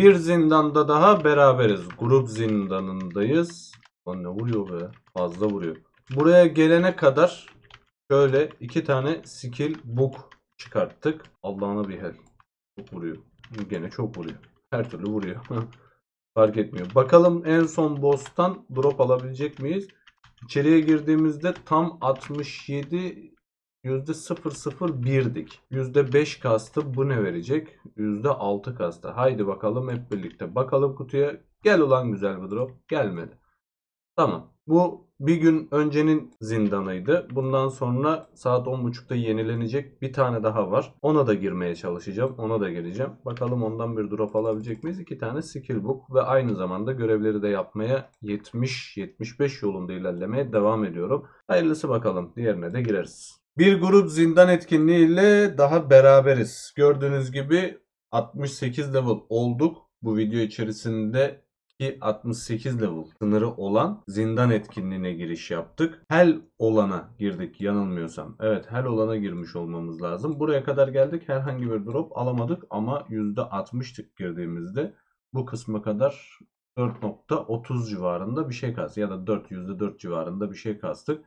Bir zindanda daha beraberiz. Grup zindanındayız. Lan ne vuruyor be? Fazla vuruyor. Buraya gelene kadar şöyle iki tane skill book çıkarttık. Allah'ına bir hel. Çok vuruyor. Gene çok vuruyor. Her türlü vuruyor. Fark etmiyor. Bakalım en son boss'tan drop alabilecek miyiz? İçeriye girdiğimizde tam 67 %001'dik. %5 kastı bu ne verecek? %6 kastı. Haydi bakalım hep birlikte. Bakalım kutuya. Gel ulan güzel bir drop. Gelmedi. Tamam. Bu bir gün öncenin zindanıydı. Bundan sonra saat 10.30'da yenilenecek bir tane daha var. Ona da girmeye çalışacağım. Ona da gireceğim. Bakalım ondan bir drop alabilecek miyiz? İki tane skill book ve aynı zamanda görevleri de yapmaya 70-75 yolunda ilerlemeye devam ediyorum. Hayırlısı bakalım. Diğerine de gireriz. Bir grup zindan etkinliğiyle daha beraberiz. Gördüğünüz gibi 68 level olduk. Bu video içerisinde ki 68 level sınırı olan zindan etkinliğine giriş yaptık. Hell olana girdik yanılmıyorsam. Evet hell olana girmiş olmamız lazım. Buraya kadar geldik herhangi bir drop alamadık ama %60'tık girdiğimizde bu kısma kadar 4.30 civarında bir şey kastık ya da 4 %4 civarında bir şey kastık.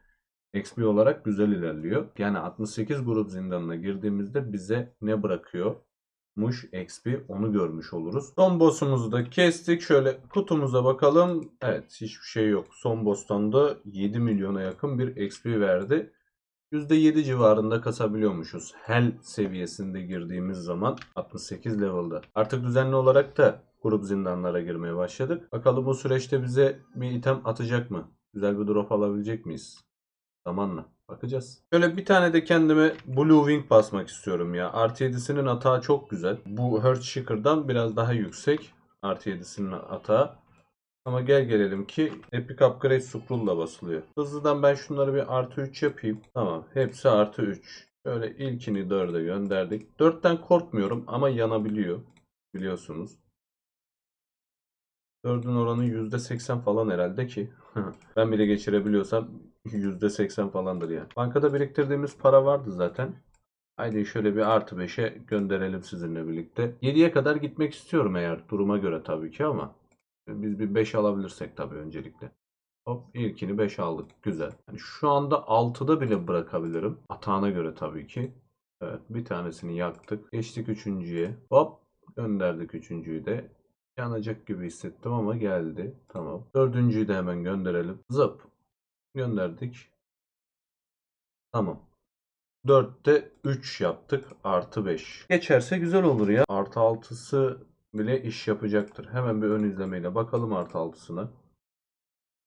XP olarak güzel ilerliyor. Yani 68 grup zindanına girdiğimizde bize ne bırakıyor? Muş XP onu görmüş oluruz. Son boss'umuzu da kestik. Şöyle kutumuza bakalım. Evet hiçbir şey yok. Son boss'tan da 7 milyona yakın bir XP verdi. %7 civarında kasabiliyormuşuz. Hell seviyesinde girdiğimiz zaman 68 level'da. Artık düzenli olarak da grup zindanlara girmeye başladık. Bakalım bu süreçte bize bir item atacak mı? Güzel bir drop alabilecek miyiz? Zamanla. Bakacağız. Şöyle bir tane de kendime Blue Wing basmak istiyorum ya. Artı 7'sinin atağı çok güzel. Bu Hurt Shaker'dan biraz daha yüksek. Artı 7'sinin atağı. Ama gel gelelim ki Epic Upgrade Scroll'la basılıyor. Hızlıdan ben şunları bir artı 3 yapayım. Tamam. Hepsi artı 3. Şöyle ilkini 4'e gönderdik. 4'ten korkmuyorum ama yanabiliyor. Biliyorsunuz. 4'ün oranı %80 falan herhalde ki. ben bile geçirebiliyorsam %80 falandır yani. Bankada biriktirdiğimiz para vardı zaten. Haydi şöyle bir artı 5'e gönderelim sizinle birlikte. 7'ye kadar gitmek istiyorum eğer duruma göre tabii ki ama. Biz bir 5 alabilirsek tabii öncelikle. Hop ilkini 5 aldık. Güzel. Yani şu anda 6'da bile bırakabilirim. Atağına göre tabii ki. Evet bir tanesini yaktık. Geçtik üçüncüye. Hop gönderdik üçüncüyü de. Yanacak gibi hissettim ama geldi. Tamam. Dördüncüyü de hemen gönderelim. Zıp. Gönderdik. Tamam. 4'te 3 yaptık. Artı 5. Geçerse güzel olur ya. Artı 6'sı bile iş yapacaktır. Hemen bir ön izlemeyle bakalım artı 6'sına.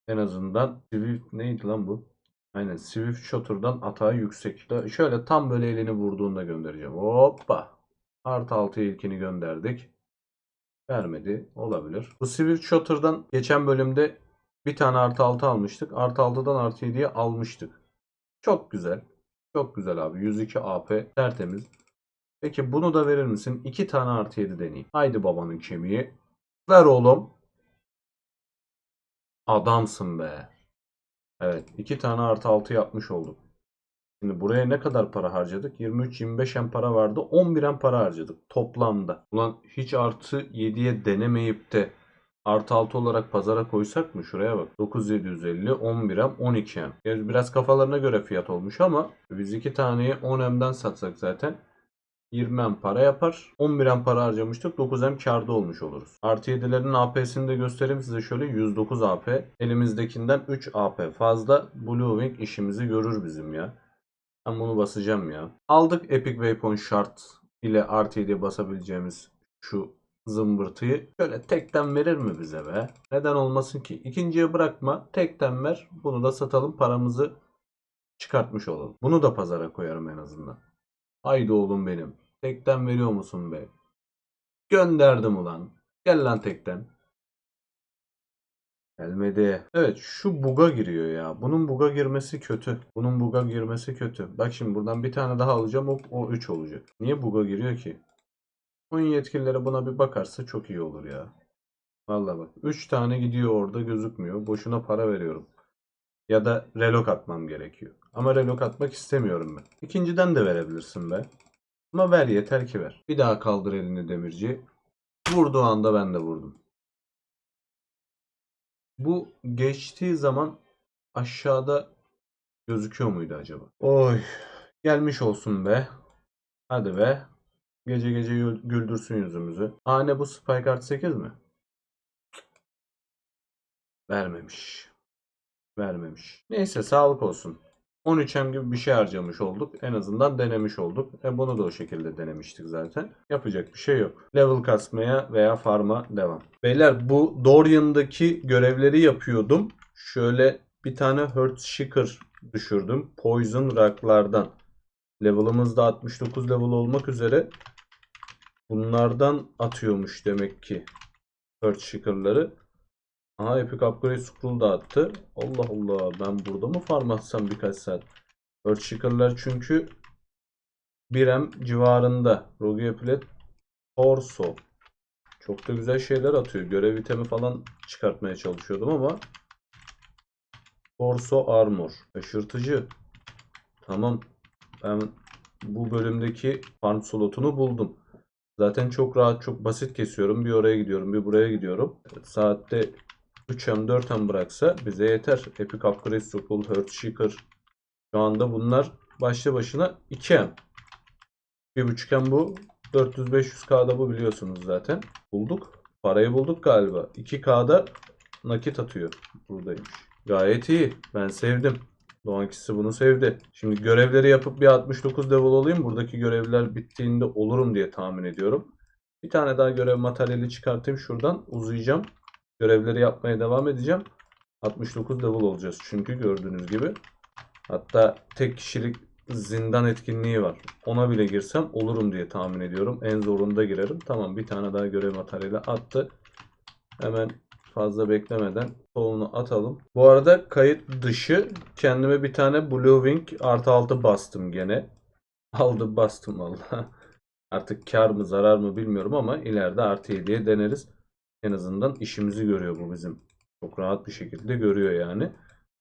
En azından Swift neydi lan bu? Aynen Swift Shotter'dan atağı yüksek. Şöyle tam böyle elini vurduğunda göndereceğim. Hoppa. Artı 6 ilkini gönderdik. Vermedi. Olabilir. Bu Swift Shotter'dan geçen bölümde bir tane artı 6 almıştık. Artı 6'dan artı 7'ye almıştık. Çok güzel. Çok güzel abi. 102 AP tertemiz. Peki bunu da verir misin? 2 tane artı 7 deneyeyim. Haydi babanın kemiği. Ver oğlum. Adamsın be. Evet. 2 tane artı 6 yapmış olduk. Şimdi buraya ne kadar para harcadık? 23-25 en para vardı. 11 en para harcadık toplamda. Ulan hiç artı 7'ye denemeyip de artı 6 olarak pazara koysak mı? Şuraya bak. 9750, 11 em, 12 em. Biraz kafalarına göre fiyat olmuş ama biz iki taneyi 10 emden satsak zaten 20 em para yapar. 11 em para harcamıştık. 9 em karda olmuş oluruz. Artı 7'lerin AP'sini de göstereyim size şöyle. 109 AP. Elimizdekinden 3 AP fazla. Blue Wing işimizi görür bizim ya. Ben bunu basacağım ya. Aldık Epic Waypoint Shard ile artı 7'ye basabileceğimiz şu zımbırtıyı. Şöyle tekten verir mi bize be? Neden olmasın ki? İkinciye bırakma. Tekten ver. Bunu da satalım. Paramızı çıkartmış olalım. Bunu da pazara koyarım en azından. Haydi oğlum benim. Tekten veriyor musun be? Gönderdim ulan. Gel lan tekten. Gelmedi. Evet şu buga giriyor ya. Bunun buga girmesi kötü. Bunun buga girmesi kötü. Bak şimdi buradan bir tane daha alacağım. O, o 3 olacak. Niye buga giriyor ki? Oyun yetkilileri buna bir bakarsa çok iyi olur ya. Vallahi bak. 3 tane gidiyor orada gözükmüyor. Boşuna para veriyorum. Ya da relok atmam gerekiyor. Ama relok atmak istemiyorum ben. İkinciden de verebilirsin be. Ama ver yeter ki ver. Bir daha kaldır elini demirci. Vurduğu anda ben de vurdum. Bu geçtiği zaman aşağıda gözüküyor muydu acaba? Oy. Gelmiş olsun be. Hadi be. Gece gece gül- güldürsün yüzümüzü. Aa ne bu Spike artı 8 mi? Vermemiş. Vermemiş. Neyse sağlık olsun. 13M gibi bir şey harcamış olduk. En azından denemiş olduk. E bunu da o şekilde denemiştik zaten. Yapacak bir şey yok. Level kasmaya veya farma devam. Beyler bu Dorian'daki görevleri yapıyordum. Şöyle bir tane Hurt Shaker düşürdüm. Poison Rock'lardan. Level'ımız da 69 level olmak üzere. Bunlardan atıyormuş demek ki. Hurt Shaker'ları. Aha Epic Upgrade Scroll da attı. Allah Allah ben burada mı farm atsam birkaç saat? Earthshaker'lar çünkü 1M civarında. Rogue Plat Torso. Çok da güzel şeyler atıyor. Görev itemi falan çıkartmaya çalışıyordum ama Torso Armor. Şaşırtıcı. Tamam. Ben bu bölümdeki farm slotunu buldum. Zaten çok rahat, çok basit kesiyorum. Bir oraya gidiyorum, bir buraya gidiyorum. Saatte 3M 4M bıraksa bize yeter. Epic Upgrade Scroll, Earthshaker. Şu anda bunlar başlı başına 2M. 1.5M bu. 400-500K'da bu biliyorsunuz zaten. Bulduk. Parayı bulduk galiba. 2K'da nakit atıyor. Buradaymış. Gayet iyi. Ben sevdim. Doğankisi bunu sevdi. Şimdi görevleri yapıp bir 69 level olayım. Buradaki görevler bittiğinde olurum diye tahmin ediyorum. Bir tane daha görev materyali çıkartayım şuradan. Uzayacağım. Görevleri yapmaya devam edeceğim. 69 level olacağız çünkü gördüğünüz gibi. Hatta tek kişilik zindan etkinliği var. Ona bile girsem olurum diye tahmin ediyorum. En zorunda girerim. Tamam bir tane daha görev materyali attı. Hemen fazla beklemeden tohumunu atalım. Bu arada kayıt dışı kendime bir tane Blue Wing artı 6 bastım gene. Aldı bastım valla. Artık kar mı zarar mı bilmiyorum ama ileride artı 7'ye deneriz. En azından işimizi görüyor bu bizim. Çok rahat bir şekilde görüyor yani.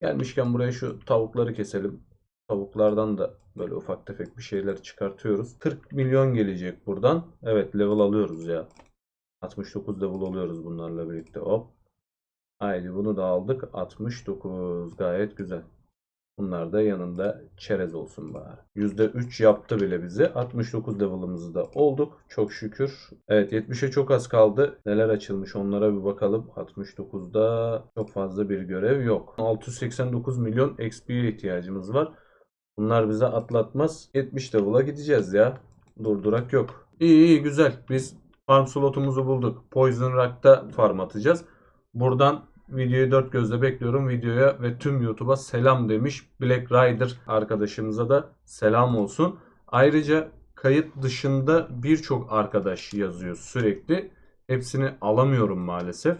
Gelmişken buraya şu tavukları keselim. Tavuklardan da böyle ufak tefek bir şeyler çıkartıyoruz. 40 milyon gelecek buradan. Evet level alıyoruz ya. 69 level oluyoruz bunlarla birlikte. Hop. Haydi bunu da aldık. 69 gayet güzel. Bunlar da yanında çerez olsun bari. %3 yaptı bile bizi. 69 level'ımızı da olduk. Çok şükür. Evet 70'e çok az kaldı. Neler açılmış onlara bir bakalım. 69'da çok fazla bir görev yok. 689 milyon XP'ye ihtiyacımız var. Bunlar bize atlatmaz. 70 level'a gideceğiz ya. Durdurak yok. İyi iyi güzel. Biz farm slotumuzu bulduk. Poison Rock'ta farm atacağız. Buradan videoyu dört gözle bekliyorum. Videoya ve tüm YouTube'a selam demiş. Black Rider arkadaşımıza da selam olsun. Ayrıca kayıt dışında birçok arkadaş yazıyor sürekli. Hepsini alamıyorum maalesef.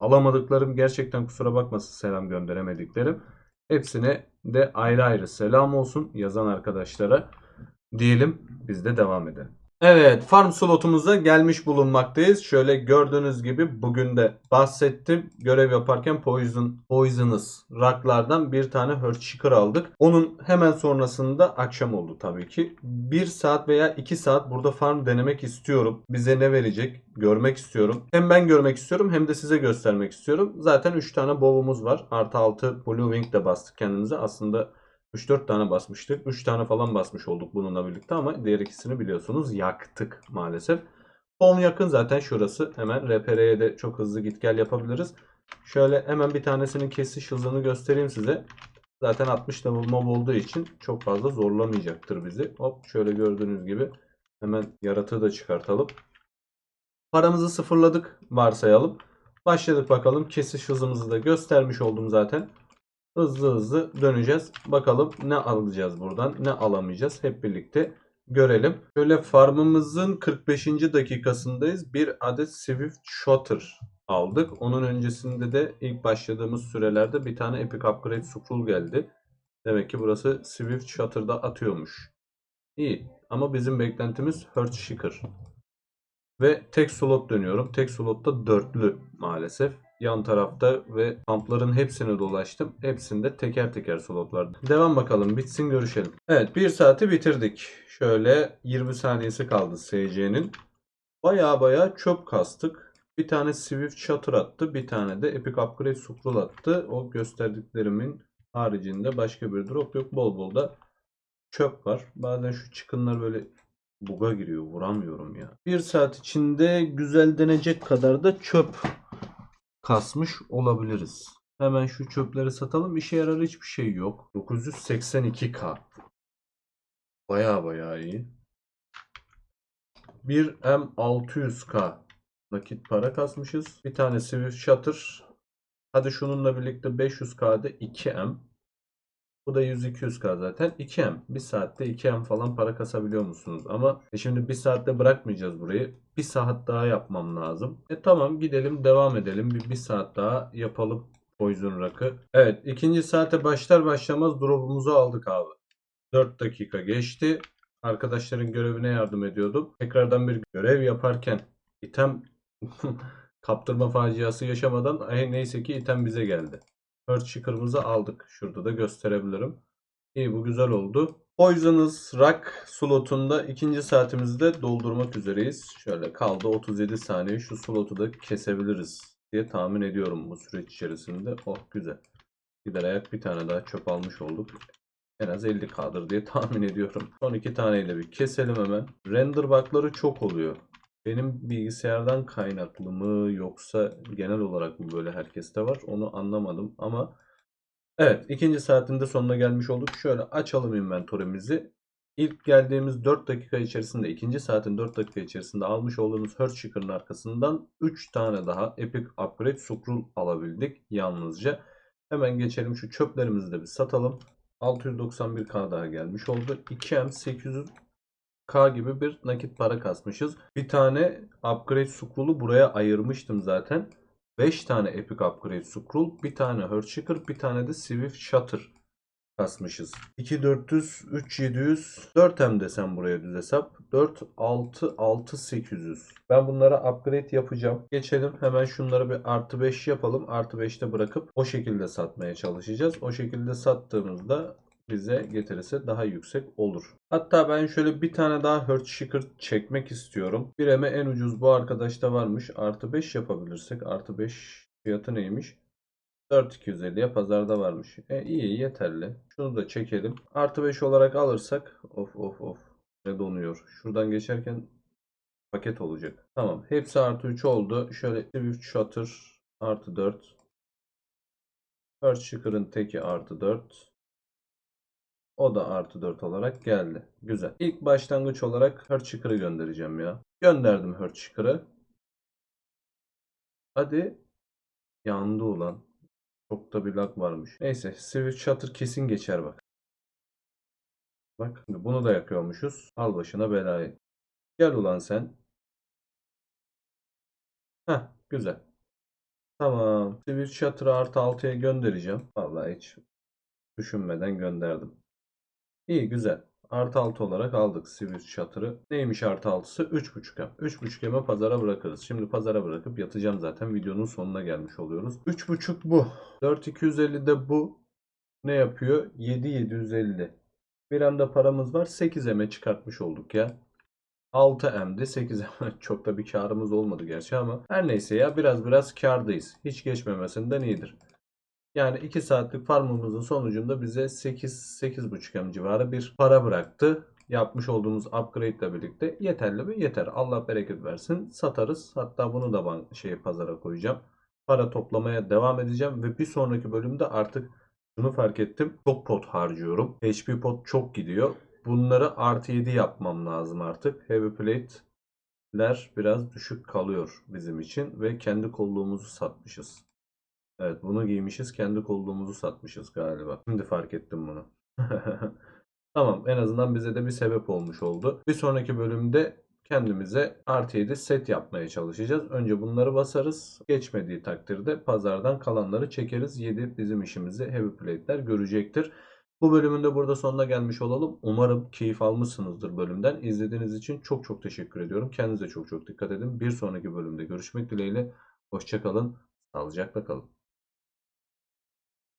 Alamadıklarım gerçekten kusura bakmasın selam gönderemediklerim. Hepsine de ayrı ayrı selam olsun yazan arkadaşlara diyelim biz de devam edelim. Evet farm slotumuza gelmiş bulunmaktayız. Şöyle gördüğünüz gibi bugün de bahsettim. Görev yaparken Poison, Poisonous Rock'lardan bir tane Earthshaker aldık. Onun hemen sonrasında akşam oldu tabii ki. 1 saat veya 2 saat burada farm denemek istiyorum. Bize ne verecek görmek istiyorum. Hem ben görmek istiyorum hem de size göstermek istiyorum. Zaten 3 tane bow'umuz var. Artı 6 Blue Wing de bastık kendimize. Aslında 3-4 tane basmıştık. 3 tane falan basmış olduk bununla birlikte ama diğer ikisini biliyorsunuz yaktık maalesef. Son yakın zaten şurası. Hemen RPR'ye de çok hızlı git gel yapabiliriz. Şöyle hemen bir tanesinin kesiş hızını göstereyim size. Zaten 60 level mob olduğu için çok fazla zorlamayacaktır bizi. Hop şöyle gördüğünüz gibi hemen yaratığı da çıkartalım. Paramızı sıfırladık varsayalım. Başladık bakalım. Kesiş hızımızı da göstermiş oldum zaten. Hızlı hızlı döneceğiz. Bakalım ne alacağız buradan, ne alamayacağız. Hep birlikte görelim. Şöyle farmımızın 45. dakikasındayız. Bir adet Swift Shooter aldık. Onun öncesinde de ilk başladığımız sürelerde bir tane Epic Upgrade Scroll geldi. Demek ki burası Swift Shooter'da atıyormuş. İyi ama bizim beklentimiz Earthshaker. Ve tek slot dönüyorum. Tek slotta dörtlü maalesef. Yan tarafta ve kampların hepsini dolaştım. Hepsinde teker teker slot vardı. Devam bakalım. Bitsin görüşelim. Evet bir saati bitirdik. Şöyle 20 saniyesi kaldı SC'nin. Baya baya çöp kastık. Bir tane Swift Shutter attı. Bir tane de Epic Upgrade Scroll attı. O gösterdiklerimin haricinde başka bir drop yok. Bol bol da çöp var. Bazen şu çıkınlar böyle buga giriyor. Vuramıyorum ya. Bir saat içinde güzel denecek kadar da çöp kasmış olabiliriz. Hemen şu çöpleri satalım. İşe yarar hiçbir şey yok. 982k. Baya baya iyi. Bir M600K nakit para kasmışız. Bir tane Swift Shutter. Hadi şununla birlikte 500K'da 2M. Bu da 100-200K zaten. 2M. Bir saatte 2M falan para kasabiliyor musunuz? Ama e şimdi bir saatte bırakmayacağız burayı. Bir saat daha yapmam lazım. E tamam gidelim devam edelim. Bir, bir saat daha yapalım Poison Rock'ı. Evet ikinci saate başlar başlamaz drop'umuzu aldık abi. 4 dakika geçti. Arkadaşların görevine yardım ediyordum. Tekrardan bir görev yaparken item kaptırma faciası yaşamadan neyse ki item bize geldi. Earthshaker'ımızı aldık. Şurada da gösterebilirim. İyi bu güzel oldu. Poisonous Rock slotunda ikinci saatimizi de doldurmak üzereyiz. Şöyle kaldı 37 saniye. Şu slotu da kesebiliriz diye tahmin ediyorum bu süreç içerisinde. Oh güzel. Gider ayak bir tane daha çöp almış olduk. En az 50k'dır diye tahmin ediyorum. Son iki taneyi de bir keselim hemen. Render bug'ları çok oluyor. Benim bilgisayardan kaynaklı mı yoksa genel olarak mı böyle herkeste var onu anlamadım ama evet ikinci saatin de sonuna gelmiş olduk. Şöyle açalım inventory'mizi. İlk geldiğimiz 4 dakika içerisinde ikinci saatin 4 dakika içerisinde almış olduğumuz Hearthshaker'ın arkasından 3 tane daha Epic Upgrade Scroll alabildik yalnızca. Hemen geçelim şu çöplerimizi de bir satalım. 691k daha gelmiş oldu. 2M 800k gibi bir nakit para kasmışız. Bir tane upgrade scroll'u buraya ayırmıştım zaten. 5 tane epic upgrade scroll, bir tane Hearthshaker, bir tane de Swift Shutter kasmışız. 2 400, 3 700, 4 M desem buraya düz hesap. 4 6 6 800. Ben bunlara upgrade yapacağım. Geçelim hemen şunları bir artı 5 yapalım. Artı 5'te bırakıp o şekilde satmaya çalışacağız. O şekilde sattığımızda bize getirirse daha yüksek olur. Hatta ben şöyle bir tane daha Hearthshaker çekmek istiyorum. Bir eme en ucuz bu arkadaşta varmış. Artı 5 yapabilirsek. Artı 5 fiyatı neymiş? 4250'ye pazarda varmış. E iyi yeterli. Şunu da çekelim. Artı 5 olarak alırsak of of of ne donuyor. Şuradan geçerken paket olacak. Tamam. Hepsi artı 3 oldu. Şöyle Swift Shutter artı 4. Earthshaker'ın teki artı 4. O da artı 4 olarak geldi. Güzel. İlk başlangıç olarak Earthshaker'ı göndereceğim ya. Gönderdim Earthshaker'ı. Hadi. Yandı ulan. Çok da bir lag varmış. Neyse Swift Shutter kesin geçer bak. Bak bunu da yakıyormuşuz. Al başına belayı. Gel ulan sen. Heh güzel. Tamam. Swift Shutter'ı artı 6'ya göndereceğim. Vallahi hiç düşünmeden gönderdim. İyi güzel. Artı 6 olarak aldık Swift Shutter'ı. Neymiş artı 6'sı? 3.5M. 3.5M'e pazara bırakırız. Şimdi pazara bırakıp yatacağım zaten. Videonun sonuna gelmiş oluyoruz. 3.5 bu. 4250 de bu. Ne yapıyor? 7750. Bir M'de paramız var. 8M'e çıkartmış olduk ya. 6M'de 8M çok da bir karımız olmadı gerçi ama her neyse ya biraz biraz kardayız. Hiç geçmemesinden iyidir. Yani 2 saatlik farmımızın sonucunda bize 8 8.5 M civarı bir para bıraktı. Yapmış olduğumuz upgrade ile birlikte yeterli mi? Yeter. Allah bereket versin. Satarız. Hatta bunu da ben şey pazara koyacağım. Para toplamaya devam edeceğim ve bir sonraki bölümde artık şunu fark ettim. Çok pot harcıyorum. HP pot çok gidiyor. Bunları artı 7 yapmam lazım artık. Heavy plate'ler biraz düşük kalıyor bizim için ve kendi kolluğumuzu satmışız. Evet bunu giymişiz. Kendi kolluğumuzu satmışız galiba. Şimdi fark ettim bunu. tamam en azından bize de bir sebep olmuş oldu. Bir sonraki bölümde kendimize artı 7 set yapmaya çalışacağız. Önce bunları basarız. Geçmediği takdirde pazardan kalanları çekeriz. 7 bizim işimizi heavy plate'ler görecektir. Bu bölümün de burada sonuna gelmiş olalım. Umarım keyif almışsınızdır bölümden. İzlediğiniz için çok çok teşekkür ediyorum. Kendinize çok çok dikkat edin. Bir sonraki bölümde görüşmek dileğiyle. Hoşçakalın. Sağlıcakla kalın.